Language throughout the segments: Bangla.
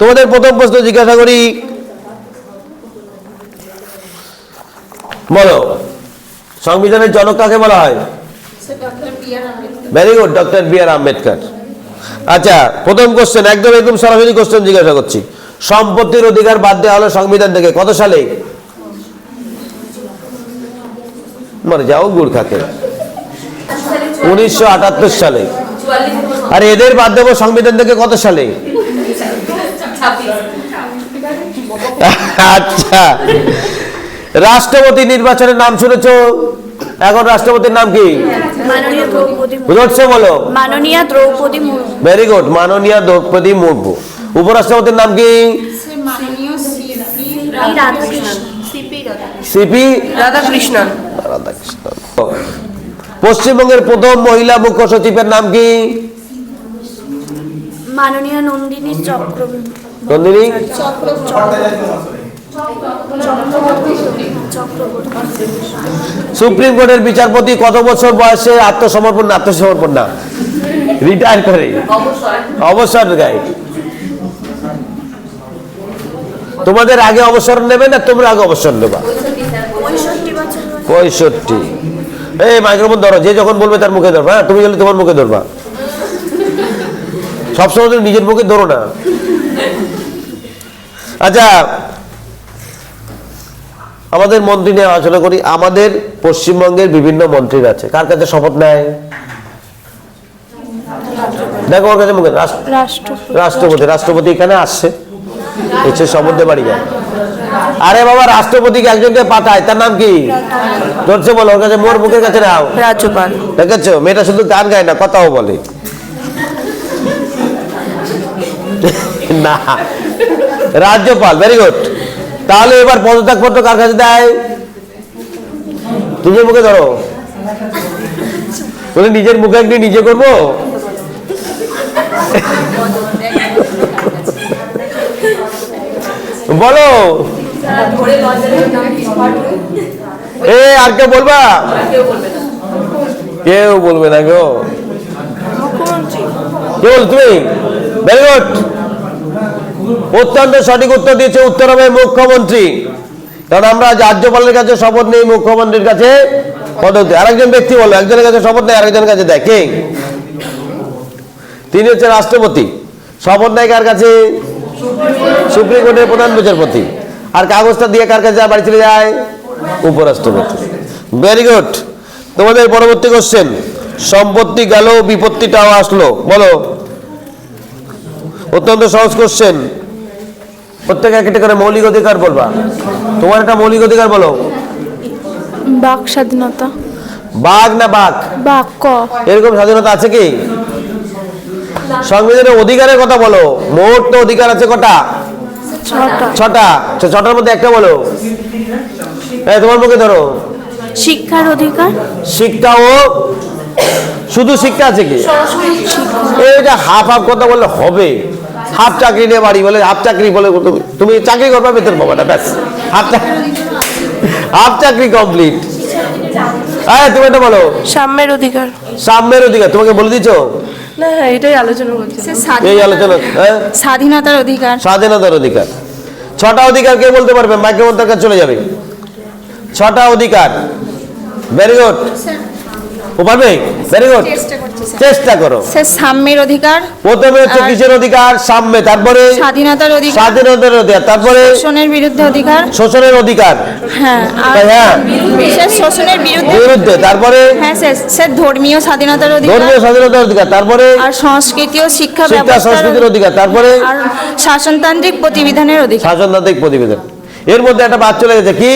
তোমাদের প্রথম প্রশ্ন জিজ্ঞাসা করি। বলো, সংবিধানের জনক কাকে বলা হয়? Very good doctor B R Ambedkar আচ্ছা প্রথম কোশ্চেন একদম একদম সরাসরি কোশ্চেন জিজ্ঞাসা করছি। সম্পত্তির অধিকার বাদ দেওয়া হলো সংবিধান থেকে, কত সালে? মরে যাও, গুড় খাতে উনিশশো সালে। আর এদের বাদ দেবো সংবিধান থেকে কত সালে? আচ্ছা। রাষ্ট্রপতি নির্বাচনের নাম শুনেছো? এখন রাষ্ট্রপতির নাম কি? বুঝছে বলো। মাননীয় দ্রৌপদী মুর্মু। ভেরি গুড মাননীয় দ্রৌপদী মুর্মু। উপরাষ্ট্রপতির নাম কি? C P Radhakrishnan. রাধাকৃষ্ণন। পশ্চিমবঙ্গের প্রথম মহিলা মুখ্য সচিবের নাম কি? মাননীয় নন্দিনী চক্রবর্তী। নন্দিনী? সুপ্রিম কোর্টের বিচারপতি কত বছর বয়সে আত্মসমর্পণ আত্মসমর্পণ না? রিটায়ার করে। অবসর গায়ে তোমাদের আগে অবসর নেবে না তোমরা আগে অবসর নেবা? পঁয়ষট্টি। এই মাইক্রোফোন ধরো, যে যখন বলবে তার মুখে ধরবা। হ্যাঁ তুমি গেলে তোমার মুখে ধরবা। সবসময় তুমি নিজের মুখে ধরো না। আচ্ছা আমাদের মন্ত্রী নিয়ে আলোচনা করি। আমাদের পশ্চিমবঙ্গের বিভিন্ন মন্ত্রীরা আছে। কার কাছে শপথ নেয়? দেখো ওর কাছে মুখে। রাষ্ট্রপতি। রাষ্ট্রপতি এখানে আসছে। এসে সমুদ্রে বাড়ি যায়। আরে বাবা রাষ্ট্রপতিকে একজনকে পাঠায়। তার নাম কি? ধরছে বলো ওর কাছে মোর মুখের কাছে নাও। রাজ্যপাল। দেখেছ? মেয়েটা শুধু গান গায় না কথাও বলে। না রাজ্যপাল ভেরি গুড তাহলে এবার পদত্যাগ পত্র কার কাছে দেয়? নিজের মুখে ধরো। বলে নিজের মুখে একদিন নিজে করব? বলো। এ আর কেউ বলবা? কেউ বলবে না গো। কে বল তুমি? ভেরি গুড অত্যন্ত সঠিক উত্তর দিয়েছে উত্তরবঙ্গের মুখ্যমন্ত্রী। কারণ আমরা রাজ্যপালের কাছে শপথ নেই, মুখ্যমন্ত্রীর কাছে পদত্যাগ আরেকজন ব্যক্তি বলো একজনের কাছে শপথ নেই, আরেকজনের কাছে কে? তিনি হচ্ছে রাষ্ট্রপতি। শপথ নেয় কার কাছে? সুপ্রিম কোর্টের প্রধান বিচারপতি। আর কাগজটা দিয়ে কার কাছে? বাড়ি চলে যায়? উপরাষ্ট্রপতি। ভেরি গুড তোমাদের পরবর্তী কোশ্চেন সম্পত্তি গেল, বিপত্তিটাও আসলো। বলো। অত্যন্ত সহজ কোশ্চেন প্রত্যেকে একটা করে মৌলিক অধিকার বলবা। তোমার একটা মৌলিক অধিকার বলো। বাক স্বাধীনতা। বাঘ না বাঘ বাক্য এরকম স্বাধীনতা আছে কি? সংবিধানের অধিকারের কথা বলো। মোট তো অধিকার আছে কটা? ছটা। ছটা। ছটার মধ্যে একটা বলো। হ্যাঁ তোমার মুখে ধরো। শিক্ষার অধিকার। শিক্ষা ও শুধু শিক্ষা আছে কি? এইটা হাফ হাফ কথা বললে হবে। হাফ চাকরি নিয়ে বাড়ি বলে হাফ চাকরি বলে তুমি- চাকরি করবা বেতন পাবা না ব্যাস। হাফ চাকরি হাফ চাকরি কমপ্লিট হ্যাঁ তুমি এটা বলো। সাম্যের অধিকার। সাম্যের অধিকার তোমাকে বলে দিছো না হ্যাঁ এটাই আলোচনা করছি এই আলোচনা হ্যাঁ? স্বাধীনতার অধিকার। স্বাধীনতার অধিকার। ছটা অধিকার কে বলতে পারবে? মাইক্রোফোন তার কাছে চলে যাবে। ছটা অধিকার। ভেরি গুড ও পারবে? ভেরি গুড চেষ্টা করো। সে সাম্যের অধিকার প্রথমে হচ্ছে কিসের অধিকার? সাম্যে। তারপরে স্বাধীনতার অধিকার। স্বাধীনতার অধিকার। তারপরে শোষণের বিরুদ্ধে অধিকার। শোষণের অধিকার। হ্যাঁ হ্যাঁ। বিশেষ শোষণের বিরুদ্ধে। বিরুদ্ধে। তারপরে হ্যাঁ সে সে ধর্মীয় স্বাধীনতার অধিকার। ধর্মীয় স্বাধীনতার অধিকার। তারপরে আর সংস্কৃতি ও শিক্ষা শিক্ষা সংস্কৃতির অধিকার। তারপরে আর শাসনতান্ত্রিক প্রতিবিধানের অধিকার। শাসনতান্ত্রিক প্রতিবেদন এর মধ্যে একটা বাদ চলে গেছে কি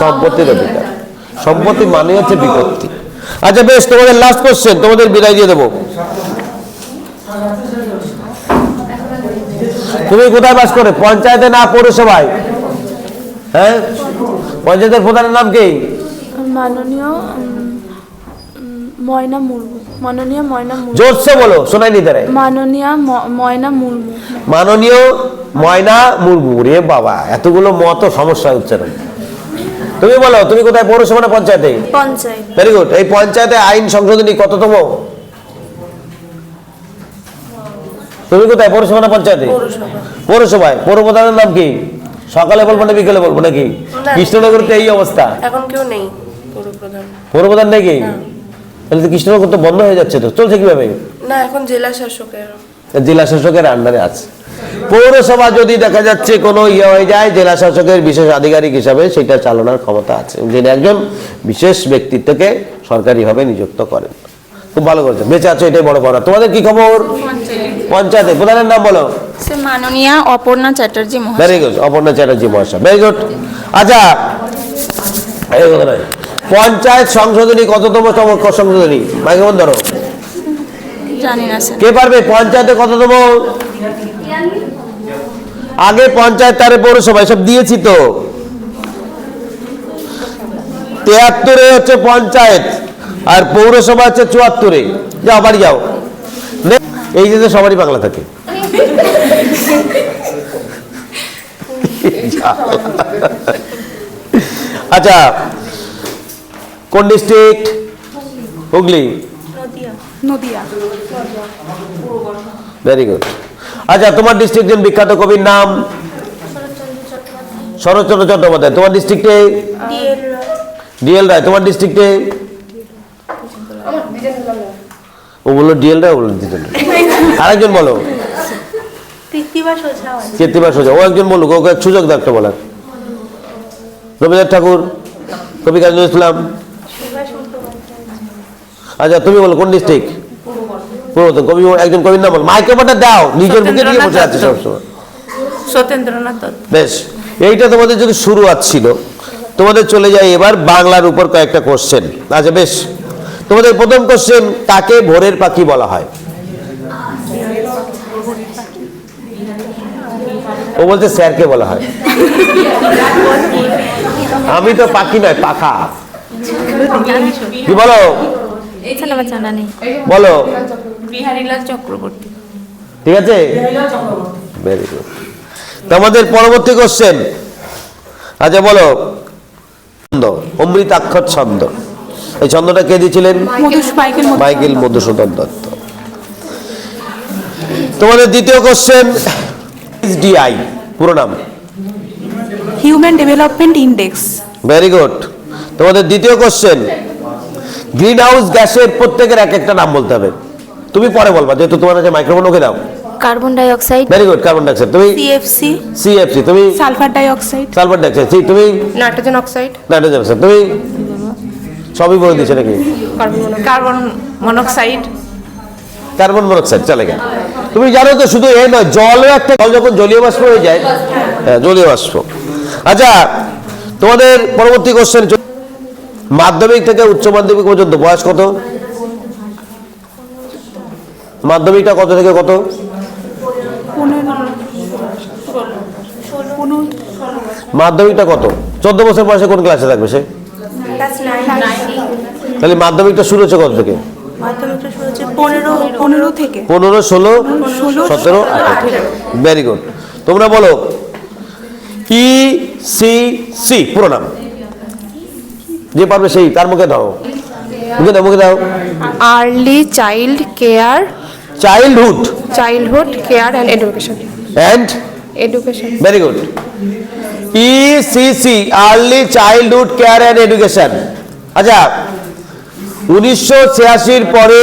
সম্পত্তির অধিকার। সম্পত্তি মানে হচ্ছে বিপত্তি। আচ্ছা বেশ তোমাদের লাস্ট কোশ্চেন তোমাদের বিদায় দিয়ে দেবো। তুমি কোথায় বাস করে? পঞ্চায়েতে না পৌরসভায়? হ্যাঁ? পঞ্চায়েতের প্রধানের নাম কি? মাননীয় ময়না মুর্মু। মাননীয় ময়না মুর্মু। জোরসে বলো শোনাই নিতে রে মাননীয় ময়না মুর্মু। মাননীয় ময়না মুরমু রে বাবা এতগুলো মত সমস্যা উচ্চারণ তুমি বলো তুমি কোথায় পৌরসভা না পঞ্চায়েতে? পঞ্চায়েত। ভেরি গুড এই পঞ্চায়েতে আইন সংশোধনী কততম? তুমি কোথায় পৌরসভা না পঞ্চায়েতে? পৌরসভায়। পৌরপ্রধানের নাম কি? সকালে বলব না বিকেলে বলব নাকি? কৃষ্ণনগর তো এই অবস্থা। এখন কেউ নেই পৌর প্রধান পৌরপ্রধান নেই কি? তাহলে তো কৃষ্ণনগর তো বন্ধ হয়ে যাচ্ছে তো। চলছে কীভাবে? না এখন জেলা শাসকের। জেলা শাসকের আন্ডারে আছে। পৌরসভা যদি দেখা যাচ্ছে কোনো ইয়ে হয়ে যায় জেলা শাসকের বিশেষ আধিকারিক হিসাবে সেটা চালানোর ক্ষমতা আছে। যিনি একজন বিশেষ ব্যক্তিত্বকে সরকারিভাবে নিযুক্ত করেন। খুব ভালো করেছে বেঁচে আছো এটাই বড় পাওয়া তোমাদের কি খবর? পঞ্চায়েতে। প্রধানের নাম বলো। মাননীয়া অপর্ণা চ্যাটার্জি ভেরি গুড অপর্ণা চ্যাটার্জি মহাশয়। ভেরি গুড আচ্ছা। পঞ্চায়েত সংশোধনী কততম সংশোধনী? মাইকে ধরো। জানি না কে পারবে? পঞ্চায়েতে কততম? আগে পঞ্চায়েত তারে পৌরসভা এসব দিয়েছি তো। তেহাত্তরে হচ্ছে পঞ্চায়েত আর পৌরসভা হচ্ছে চুয়াত্তরে। যাও বাড়ি যাও। এই যে সবারই বাংলা থাকে। আচ্ছা কোন district Hooghly. Nadia. Very good আচ্ছা তোমার ডিস্ট্রিক্টের বিখ্যাত কবির নাম? শরৎচন্দ্র চট্টোপাধ্যায়। তোমার ডিস্ট্রিক্টে ডিএল রায় তোমার ডিস্ট্রিক্টে ও বলল ডিএল রায় বলল দ্বিজেন আরেকজন বলো। কীর্তিবা সোজা ও একজন বলুক ওকে সুযোগ দাও একটা বলার। রবীন্দ্রনাথ ঠাকুর কবি কাজী ইসলাম আচ্ছা তুমি বলো কোন ডিস্ট্রিক্ট পুরাতন কবি একজন কবির নাম বল মাইক্রোফোনটা দাও নিজের মুখে দিয়ে বসে আছে সবসময়। সত্যেন্দ্রনাথ দত্ত। বেশ এইটা তোমাদের যদি শুরুয়াত ছিল তোমাদের চলে যায় এবার বাংলার উপর কয়েকটা কোশ্চেন আচ্ছা বেশ তোমাদের প্রথম কোশ্চেন কাকে ভোরের পাখি বলা হয়? ও বলছে স্যারকে বলা হয়। আমি তো পাখি নয় পাখা। কি বলো? বলো। বিহারীলাল চক্রবর্তী। ঠিক আছে? ভেরি গুড তোমাদের পরবর্তী কোশ্চেন আচ্ছা বলো। ছন্দ অমৃতাক্ষর ছন্দ। এই ছন্দটা কে দিয়েছিলেন? মাইকেল মাইকেল মধুসূদন দত্ত। তোমাদের দ্বিতীয় কোশ্চেন ডিআই পুরো নাম। Human development index very good তোমাদের দ্বিতীয় কোশ্চেন গ্রিন হাউস গ্যাসের প্রত্যেকের এক একটা নাম বলতে হবে। তুমি পরে বলবা যেহেতু তোমার কাছে মাইক্রোফোন ওকে দাও। Carbon dioxide very good carbon dioxide তুমি সিএফসি সিএফসি তুমি sulphur dioxide sulphur dioxide ঠিক তুমি নাইট্রোজেন অক্সাইড নাইট্রোজেন অক্সাইড তুমি সবই বলে দিচ্ছে নাকি? কার্বন মনোক্সাইড কার্বন মনোক্সাইড চলে গেল। তুমি জানো তো শুধু এই নয় জলও একটা জল যখন জলীয় বাষ্প হয়ে যায় হ্যাঁ জলীয় বাষ্প। আচ্ছা তোমাদের পরবর্তী কোশ্চেন মাধ্যমিক থেকে উচ্চ মাধ্যমিক পর্যন্ত বয়স কত? মাধ্যমিকটা কত থেকে কত? মাধ্যমিকটা কত? চোদ্দ বছর বয়সে কোন ক্লাসে থাকবে সে? তাহলে মাধ্যমিকটা শুরু হচ্ছে কত থেকে? মাধ্যমিকটা শুরু হচ্ছে পনেরো ষোলো, সতেরো ভেরি গুড তোমরা বলো ই সি সি পুরো নাম। যে পারবে সেই তার মুখে দাও। মুখে দাও মুখে দাও। Early child care childhood childhood care and education and education very good E C C early childhood care and education আচ্ছা উনিশশো ছিয়াশির পরে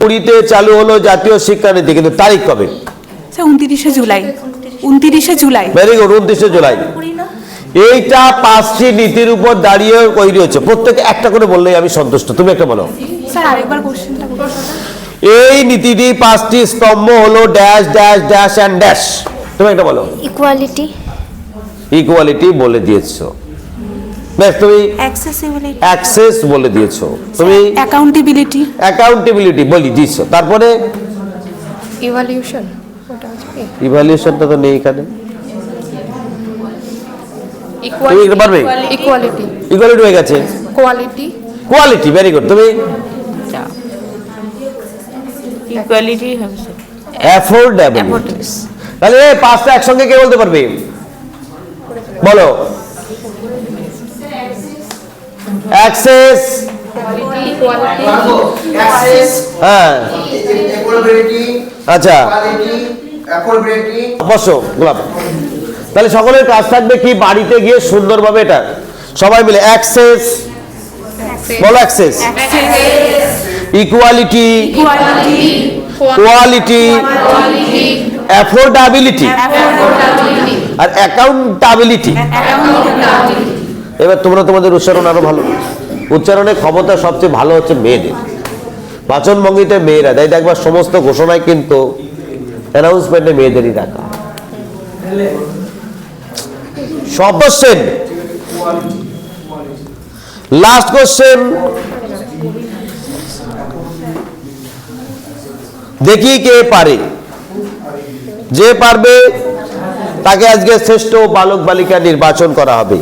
কুড়িতে চালু হলো জাতীয় শিক্ষানীতি কিন্তু তারিখ কবে? উনতিরিশে জুলাই। উনতিরিশে জুলাই। ভেরি গুড উনত্রিশে জুলাই। এইটা পাঁচটি নীতির উপর দাঁড়িয়ে তৈরি হচ্ছে। প্রত্যেকে একটা করে বললেই আমি সন্তুষ্ট। তুমি একটা বলো। স্যার আরেকবার কোশ্চেনটা এই নীতিটি পাঁচটি স্তম্ভ হলো dash dash dash and dash তুমি একটা বলো। ইকুয়ালিটি ইকুয়ালিটি বলে দিয়েছ। বেশ তুমি অ্যাক্সেসিবিলিটি অ্যাক্সেস বলে দিয়েছ। তুমি অ্যাকাউন্টেবিলিটি অ্যাকাউন্টেবিলিটি বলি দিয়েছ। তারপরে? ইভালিউশন ওটা ইভ্যালুয়েশনটা তো নেই এখানে। ইকুয়ালিটি ইকুয়ালিটি হয়ে গেছে। কোয়ালিটি কোয়ালিটি ভেরি গুড তুমি ইকুয়ালিটি হবে তাহলে এই পাঁচটা একসঙ্গে কে বলতে পারবে? বলো। অ্যাক্সেস হ্যাঁ। আচ্ছা। গোলাপ। তাহলে সকলের কাজ থাকবে কি? বাড়িতে গিয়ে সুন্দরভাবে এটা। সবাই মিলে অ্যাক্সেস বলো অ্যাক্সেস ইকুয়ালিটি কোয়ালিটি অ্যাফোর্ডাবিলিটি আর অ্যাকাউন্টাবিলিটি এবার তোমরা তোমাদের উচ্চারণ আরও ভালো উচ্চারণের ক্ষমতা সবচেয়ে ভালো হচ্ছে মেয়েদের। বাচনভঙ্গিতে মেয়েরা। তাই দেখবার সমস্ত ঘোষণায় কিন্তু অ্যানাউন্সমেন্টে মেয়েদেরই রাখা। সব কোশ্চেন লাস্ট কোশ্চেন দেখি কে পারে। যে পারবে তাকে আজকে শ্রেষ্ঠ বালক বালিকা নির্বাচন করা হবে।